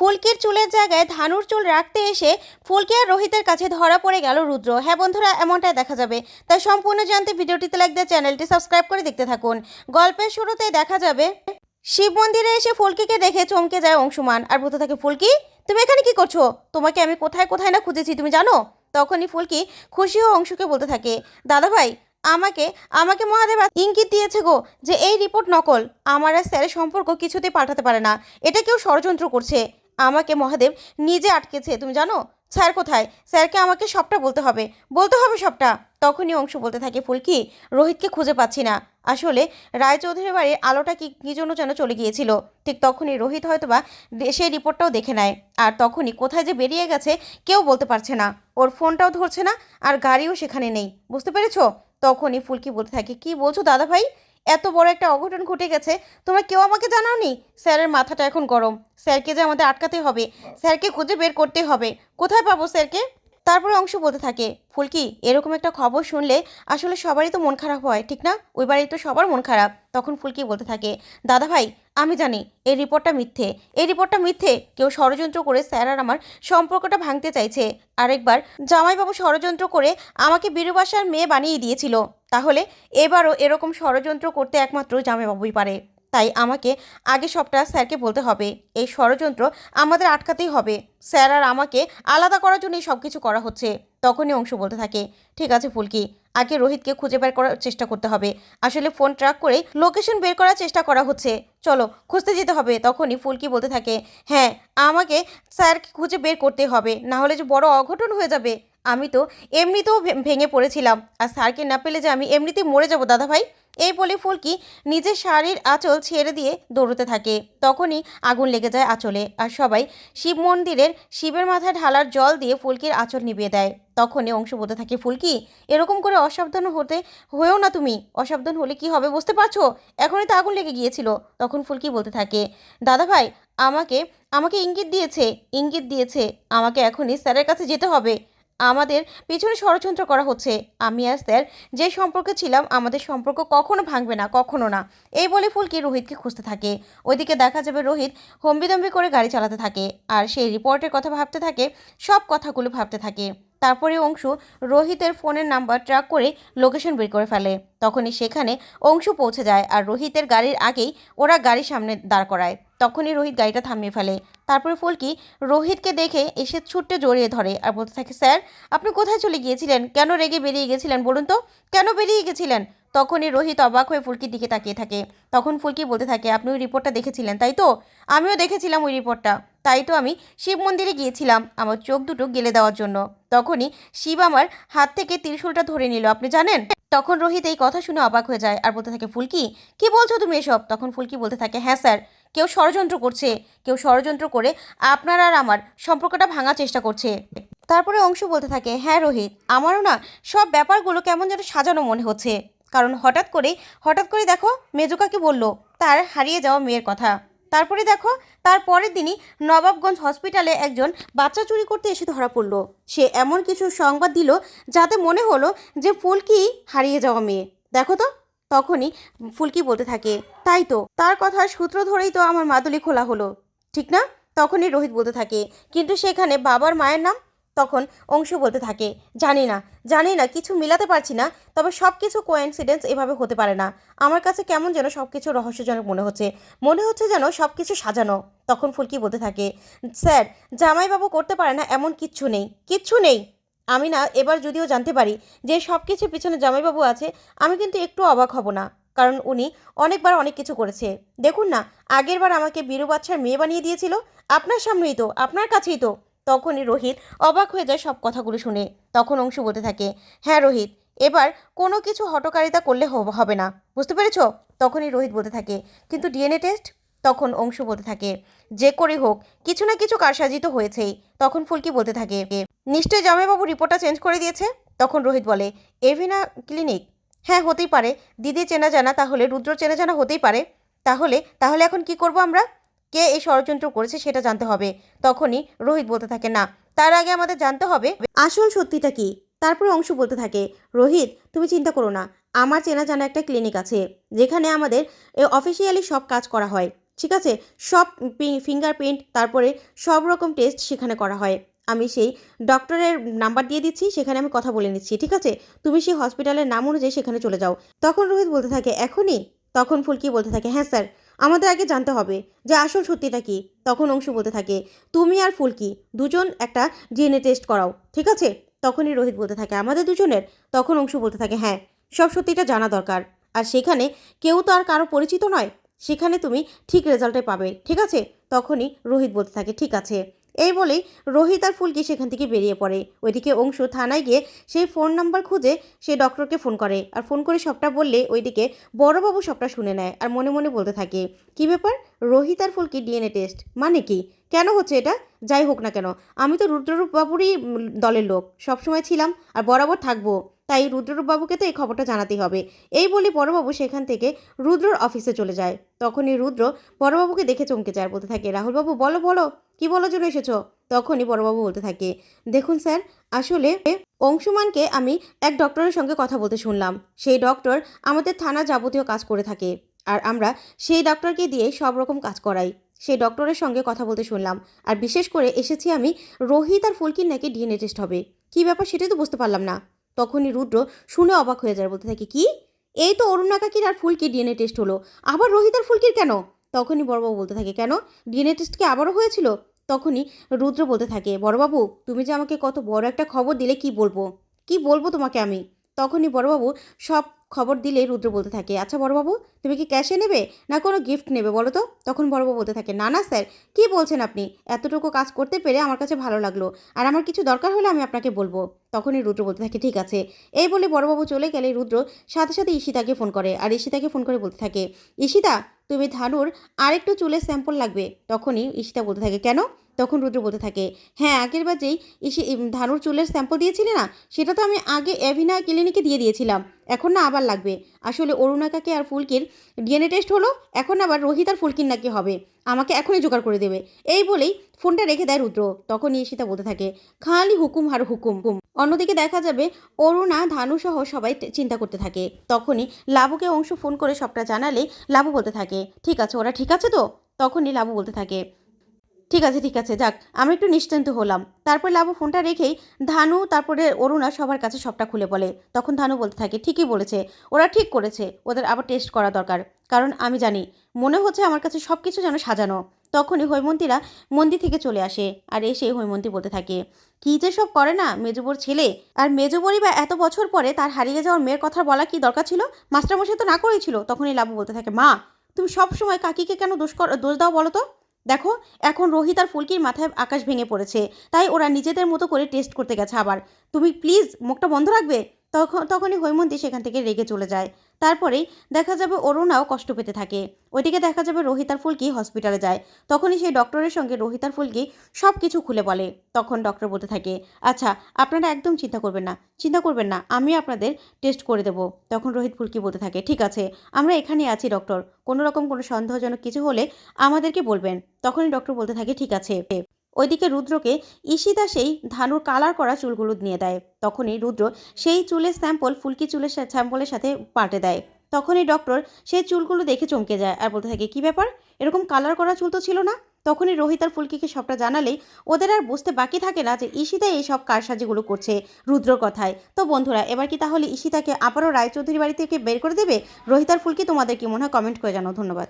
ফুলকির চুলের জায়গায় ধানুর চুল রাখতে এসে ফুলকি আর রোহিতের কাছে ধরা পড়ে গেল রুদ্র। হ্যাঁ বন্ধুরা, এমনটাই দেখা যাবে। তাই সম্পূর্ণ জানতে ভিডিওটিতে লাইক দিয়ে চ্যানেলটি সাবস্ক্রাইব করে দেখতে থাকুন। গল্পের শুরুতে দেখা যাবে, শিব মন্দিরে এসে ফুলকিকে দেখে চমকে যায় অংশুমান। আর বলতে থাকে, ফুলকি, তুমি এখানে কি করছ? তোমাকে আমি কোথায় কোথায় না খুঁজেছি, তুমি জানো? তখনই ফুলকি খুশি হয়ে অংশুকে বলতে থাকে দাদা ভাই আমাকে আমাকে মহাদেব ইঙ্গিত দিয়েছে গো যে এই রিপোর্ট নকল। আমার আর স্যারের সম্পর্ক কিছুতেই পাল্টাতে পারে না। এটা কেউ ষড়যন্ত্র করছে। আমাকে মহাদেব নিজে আটকেছে, তুমি জানো? স্যার কোথায়? স্যারকে আমাকে সবটা বলতে হবে। বলতে হবে সবটা। তখনই অংশ বলতে থাকে ফুলকি, রোহিতকে খুঁজে পাচ্ছি না। আসলে রায়চৌধুরীর বাড়ির আলোটা কি, কী জন্য যেন চলে গিয়েছিল? ঠিক তখনই রোহিত হয়তোবা সেই রিপোর্টটাও দেখে নেয়। আর তখনই কোথায় যে বেরিয়ে গেছে, কেউ বলতে পারছে না। ওর ফোনটাও ধরছে না, আর গাড়িও সেখানে নেই। বুঝতে পেরেছ? তখনই ফুলকি বলতে থাকে, কি বলছো দাদা ভাই এত বড় একটা অঘটন ঘটে গেছে, তোমরা কেউ আমাকে জানাওনি? স্যারের মাথাটা এখন গরম। স্যারকে যে আমাদের আটকাতে হবে, স্যারকে খুঁজে বের করতে হবে। কোথায় পাবো স্যারকে? তারপরে অংশ বলতে থাকে, ফুলকি, এরকম একটা খবর শুনলে আসলে সবারই তো মন খারাপ হয়, ঠিক না? ওই বাড়ি তো সবার মন খারাপ, তখন ফুলকি বলতে থাকে দাদা ভাই আমি জানি, এই রিপোর্টটা মিথ্যে। এই রিপোর্টটা মিথ্যে? কেউ ষড়যন্ত্র করে স্যার আর আমার সম্পর্কটা ভাঙতে চাইছে। আরেকবার, জামাইবাবু ষড়যন্ত্র করে আমাকে বীরবাসার মেয়ে বানিয়ে দিয়েছিল। তাহলে এবারও এরকম ষড়যন্ত্র করতে একমাত্র জামাইবাবুই পারে। তাই আমাকে আগে সবটা স্যারকে বলতে হবে। এই ষড়যন্ত্র আমাদের আটকাতেই হবে। স্যার আর আমাকে আলাদা করার জন্যই সব কিছু করা হচ্ছে। তখনই অংশ বলতে থাকে। ঠিক আছে, ফুলকি। আগে রোহিতকে খুঁজে বের করার চেষ্টা করতে হবে। আসলে ফোন ট্র্যাক করে লোকেশন বের করার চেষ্টা করা হচ্ছে। চলো, খুঁজতে যেতে হবে। তখনই ফুলকি বলতে থাকে হ্যাঁ আমাকে স্যারকে খুঁজে বের করতে হবে, না হলে যে বড় অঘটন হয়ে যাবে। আমি তো এমনিতেও ভেঙে পড়েছিলাম। আর স্যারকে না পেলে যে আমি এমনিতেই মরে যাব দাদা ভাই এই বলে ফুলকি নিজের শাড়ির আঁচল ছেড়ে দিয়ে দৌড়তে থাকে। তখনই আগুন লেগে যায় আঁচলে আর সবাই শিব মন্দিরের শিবের মাথায় ঢালার জল দিয়ে ফুলকির আঁচল নিভিয়ে দেয়। তখনই অংশ বলতে থাকে, ফুলকি, এরকম করে অসাবধান হতে, হয়েও না তুমি। অসাবধান হলে কি হবে বুঝতে পারছ? এখনই তো আগুন লেগে গিয়েছিল। তখন ফুলকি বলতে থাকে, দাদা ভাই, আমাকে আমাকে ইঙ্গিত দিয়েছে ইঙ্গিত দিয়েছে। আমাকে এখনই স্যারের কাছে যেতে হবে। আমাদের পিছনে ষড়যন্ত্র করা হচ্ছে। আমি আর স্যার যে সম্পর্কে ছিলাম, আমাদের সম্পর্ক কখনো ভাঙবে না, কখনো না। এই বলে ফুলকি রোহিতকে খুঁজতে থাকে। ওইদিকে দেখা যাবে রোহিত হম্বিদম্বি করে গাড়ি চালাতে থাকে, আর সেই রিপোর্টের কথা ভাবতে থাকে, সব কথাগুলো ভাবতে থাকে। তারপরে অংশু রোহিতের ফোনের নাম্বার ট্র্যাক করে লোকেশন বের করে ফেলে। তখনই সেখানে অংশু পৌঁছে যায় আর রোহিতের গাড়ির আগেই ওরা গাড়ির সামনে দাঁড় করায়। তখনই রোহিত গাড়িটা থামিয়ে ফেলে। তারপরে ফুলকি রোহিতকে দেখে এসে ছুট্টে জড়িয়ে ধরে আর বলতে থাকে, স্যার, আপনি কোথায় চলে গিয়েছিলেন? কেন রেগে বেরিয়ে গেছিলেন বলুন তো? কেন বেরিয়ে গেছিলেন? তখনই রোহিত অবাক হয়ে ফুলকির দিকে তাকিয়ে থাকে। তখন ফুলকি বলতে থাকে, আপনি ওই রিপোর্টটা দেখেছিলেন, তাই তো? আমিও দেখেছিলাম ওই রিপোর্টটা। তাই তো আমি শিব মন্দিরে গিয়েছিলাম আমার চোখ দুটো গেলে দেওয়ার জন্য। তখনই শিব আমার হাত থেকে ত্রিশূলটা ধরে নিল, আপনি জানেন? তখন রোহিত এই কথা শুনে অবাক হয়ে যায় আর বলতে থাকে, ফুলকি, কি বলছো তুমি এসব? তখন ফুলকি বলতে থাকে হ্যাঁ স্যার, কেউ ষড়যন্ত্র করছে। কেউ ষড়যন্ত্র করে আপনার আর আমার সম্পর্কটা ভাঙার চেষ্টা করছে। তারপরে অংশ বলতে থাকে হ্যাঁ রোহিত, আমারও না সব ব্যাপারগুলো কেমন যেন সাজানো মনে হচ্ছে। কারণ হঠাৎ করেই, হঠাৎ করে দেখো মেজুকাকে বলল, তার হারিয়ে যাওয়া মেয়ের কথা। তারপরে দেখো তারপরের দিনই নবাবগঞ্জ হসপিটালে একজন বাচ্চা চুরি করতে এসে ধরা পড়ল। সে এমন কিছু সংবাদ দিল যাতে মনে হলো যে ফুলকি হারিয়ে যাওয়া মেয়ে। দেখো তো, তখনই ফুলকি বলতে থাকে, তাই তো, তার কথার সূত্র ধরেই তো আমার মাদুলি খোলা হলো। ঠিক না? তখনই রোহিত বলতে থাকে, কিন্তু সেখানে বাবার মায়ের নাম তখন অংশ বলতে থাকে, জানি না জানি না, কিছু মিলাতে পারছি না, তবে সব কিছু কোয়েন্সিডেন্স এভাবে হতে পারে না। আমার কাছে কেমন যেন সব কিছু রহস্যজনক মনে হচ্ছে মনে হচ্ছে যেন সব কিছু সাজানো। তখন ফুলকি বলতে থাকে, স্যার, জামাইবাবু করতে পারে না এমন কিচ্ছু নেই কিচ্ছু নেই। আমি না এবার যদিও জানতে পারি যে সব কিছুর পিছনে জামাইবাবু আছে, আমি কিন্তু একটু অবাক হব না, কারণ উনি অনেকবার অনেক কিছু করেছে। দেখুন না, আগেরবার আমাকে বীরু বাচ্চার মেয়ে বানিয়ে দিয়েছিল, আপনার সামনেই তো, আপনার কাছেই তো। তখনই রোহিত অবাক হয়ে যায় সব কথাগুলো শুনে। তখন অংশু বলতে থাকে হ্যাঁ রোহিত, এবার কোনো কিছু হটকারিতা করলে হবে না। বুঝতে পেরেছ? তখনই রোহিত বলতে থাকে, কিন্তু ডিএনএ টেস্ট? তখন অংশু বলতে থাকে, যে করে হোক, কিছু না কিছু কারসাজিত হয়েছেই। তখন ফুলকি বলতে থাকে, নিশ্চয়ই জামাইবাবু রিপোর্টটা চেঞ্জ করে দিয়েছে? তখন রোহিত বলে, এভিনা ক্লিনিক? হ্যাঁ হতেই পারে। দিদি চেনা জানা, তাহলে রুদ্র চেনা জানা হতেই পারে। তাহলে তাহলে এখন কি করব আমরা? কে এই ষড়যন্ত্র করেছে সেটা জানতে হবে। তখনই রোহিত বলতে থাকে, না, তার আগে আমাদের জানতে হবে আসল সত্যিটা কি? তারপরে অংশ বলতে থাকে, রোহিত, তুমি চিন্তা করো না। আমার চেনা জানা একটা ক্লিনিক আছে, যেখানে আমাদের অফিসিয়ালি সব কাজ করা হয়। ঠিক আছে? সব ফিঙ্গারপ্রিন্ট, তারপরে সব রকম টেস্ট সেখানে করা হয়। আমি সেই ডক্টরের নাম্বার দিয়ে দিচ্ছি, সেখানে আমি কথা বলে নিচ্ছি। ঠিক আছে? তুমি সেই হসপিটালের নাম অনুযায়ী সেখানে চলে যাও। তখন রোহিত বলতে থাকে, এখনই? তখন ফুলকি বলতে থাকে হ্যাঁ স্যার। আমাদের আগে জানতে হবে যে আসল সত্যিটা কি। তখন অংশু বলতে থাকে, তুমি আর ফুলকি দুজন একটা ডিএনএ টেস্ট করাও, ঠিক আছে? তখনই রোহিত বলতে থাকে, আমাদের দুজনের? তখন অংশু বলতে থাকে হ্যাঁ সব সত্যিটা জানা দরকার। আর সেখানে কেউ তো আর কারও পরিচিত নয়। সেখানে তুমি ঠিক রেজাল্টে পাবে, ঠিক আছে? তখনই রোহিত বলতে থাকে, ঠিক আছে। এই বলেই রোহিত আর ফুলকি সেখান থেকে বেরিয়ে পড়ে। ওইদিকে অংশু থানায় গিয়ে সেই ফোন নাম্বার খুঁজে সে ডক্টরকে ফোন করে আর ফোন করে সবটা বললে ওইদিকে বড়বাবু সবটা শুনে নেয় আর মনে মনে বলতে থাকে, কি ব্যাপার? রোহিত আর ফুলকি ডিএনএ টেস্ট মানে কি? কেন হচ্ছে এটা? যাই হোক না কেন, আমি তো রুদ্ররূপ বাবুরই দলের লোক, সবসময় ছিলাম আর বরাবর থাকব। তাই রুদ্ররূপ বাবুকে তো এই খবরটা জানাতেই হবে। এই বলে বড়বাবু সেখান থেকে রুদ্রর অফিসে চলে যায়। তখনই রুদ্র বড়বাবুকে দেখে চমকে যায় বলতে থাকে, রাহুলবাবু, বলো বলো। কি বলার জন্য এসেছ? তখনই বড়বাবু বলতে থাকে, দেখুন স্যার, আসলে অংশুমানকে আমি এক ডক্টরের সঙ্গে কথা বলতে শুনলাম। সেই ডক্টর আমাদের থানা যাবতীয় কাজ করে থাকে আর আমরা সেই ডক্টরকে দিয়ে সব রকম কাজ করাই। সেই ডক্টরের সঙ্গে কথা বলতে শুনলাম আর বিশেষ করে এসেছি আমি রোহিত আর ফুলকির নাকি ডিএনএ টেস্ট হবে। কী ব্যাপার সেটাই তো বুঝতে পারলাম না। তখনই রুদ্র শুনে অবাক হয়ে যায়, বলতে থাকে, কি? এই তো অরুণা কাকির আর ফুলকির ডিএনএ টেস্ট হলো। আবার রোহিত আর ফুলকির কেন? তখনই বড়বাবু বলতে থাকে, কেন? ডিএনএ টেস্ট কি আবারও হয়েছিল? তখনই রুদ্র বলতে থাকে, বড়বাবু, তুমি যে আমাকে কত বড় একটা খবর দিলে কি বলব? কি বলব তোমাকে আমি? তখনই বড়বাবু সব খবর দিলে রুদ্র বলতে থাকে আচ্ছা বড়বাবু, তুমি কি ক্যাশে নেবে না কোনো গিফট নেবে বলো তো? তখন বড়বাবু বলতে থাকে, না না, স্যার, কি বলছেন আপনি? এতটুকু কাজ করতে পেরে আমার কাছে ভালো লাগল, আর আমার কিছু দরকার হলে আমি আপনাকে বলব। তখনই রুদ্র বলতে থাকে, ঠিক আছে। এই বলে বড়বাবু চলে গেলে রুদ্র সাথে সাথে ঈশিতাকে ফোন করে, আর ঈশিতাকে ফোন করে বলতে থাকে, ঈশিতা তুমি ধানুর আরেকটু চুলের স্যাম্পল লাগবে। তখনই ঈশিতা বলতে থাকে কেন? তখন রুদ্র বলতে থাকে হ্যাঁ আগের বার যেই ইম, ধানুর চুলের স্যাম্পল দিয়েছিলে না সেটা তো আমি আগে অ্যাভিনা ক্লিনিকে দিয়ে দিয়েছিলাম এখন না আবার লাগবে। আসলে অরুণাকাকে আর ফুলকির ডিএনএ টেস্ট হলো এখন আবার রোহিত আর ফুলকির নাকি হবে আমাকে এখনই জোগাড় করে দেবে। এই বলেই ফোনটা রেখে দেয় রুদ্র। তখন ঈশিতা বলতে থাকে খালি হুকুম আর হুকুম। হুকুম অন্যদিকে দেখা যাবে অরুণা ধানু সহ সবাই চিন্তা করতে থাকে। তখনই লাবুকে অংশ ফোন করে সবটা জানালে লাবু বলতে থাকে ঠিক আছে ওরা ঠিক আছে তো? তখনই লাবু বলতে থাকে ঠিক আছে ঠিক আছে, যাক আমি একটু নিশ্চিন্ত হলাম। তারপর লাবু ফোনটা রেখেই ধানু, তারপরে অরুণা সবার কাছে সবটা খুলে বলে। তখন ধানু বলতে থাকে, ঠিকই বলেছে, ওরা ঠিক করেছে, ওদের আবার টেস্ট করা দরকার। কারণ আমি জানি, মনে হচ্ছে আমার কাছে সব কিছু যেন সাজানো। তখনই হৈমন্তীরা মন্দির থেকে চলে আসে, আর এসে হৈমন্তী বলতে থাকে, কী যে সব করে না, মেজুবর ছেলে? আর মেজুবরই বা এত বছর পরে তার হারিয়ে যাওয়ার মেয়ের কথা বলা কি দরকার ছিল? মাস্টারমশাই তো না করেই ছিল। তখনই লাবু বলতে থাকে, মা, তুমি সব সময় কাকিকে কেন দোষ দোষ দাও বলো তো? দেখো, এখন রোহিত আর ফুলকির মাথায় আকাশ ভেঙে পড়েছে, তাই ওরা নিজেদের মতো করে টেস্ট করতে গেছে আবার। তুমি প্লিজ মুখটা বন্ধ রাখবে? তখন, তখনই হৈমন্তী সেখান থেকে রেগে চলে যায়। তারপরেই দেখা যাবে অরুণাও কষ্ট পেতে থাকে। ওইদিকে দেখা যাবে রোহিত আর ফুলকি হসপিটালে যায়। তখনই সেই ডক্টরের সঙ্গে রোহিত আর ফুলকি সব কিছু খুলে বলে। তখন ডক্টর বলতে থাকে আচ্ছা আপনারা একদম চিন্তা করবেন না, চিন্তা করবেন না, আমি আপনাদের টেস্ট করে দেবো। তখন রোহিত ফুলকি বলতে থাকে, ঠিক আছে, আমরা এখানেই আছি ডক্টর, কোনো রকম কোনো সন্দেহজনক কিছু হলে আমাদেরকে বলবেন। তখনই ডক্টর বলতে থাকে, ঠিক আছে। ওইদিকে রুদ্রকে ঈশিতা সেই ধানুর কালার করা চুলগুলো নিয়ে দেয়। তখনই রুদ্র সেই চুলের স্যাম্পল, ফুলকি চুলের স্যাম্পলের সাথে পাল্টে দেয়। তখনই ডক্টর সেই চুলগুলো দেখে চমকে যায় আর বলতে থাকে, কি ব্যাপার? এরকম কালার করা চুল তো ছিল না? তখনই রোহিত আর ফুলকিকে সবটা জানালেই ওদের আর বুঝতে বাকি থাকে না যে ঈশিতা এই সব কারসাজিগুলো করছে রুদ্রর কথায়। তো বন্ধুরা, এবার কি তাহলে ঈশিতাকে আবারও রায়চৌধুরী বাড়ি থেকে বের করে দেবে? রোহিত আর ফুলকি, তোমাদের কি মনে হয়? কমেন্ট করে জানাও। ধন্যবাদ।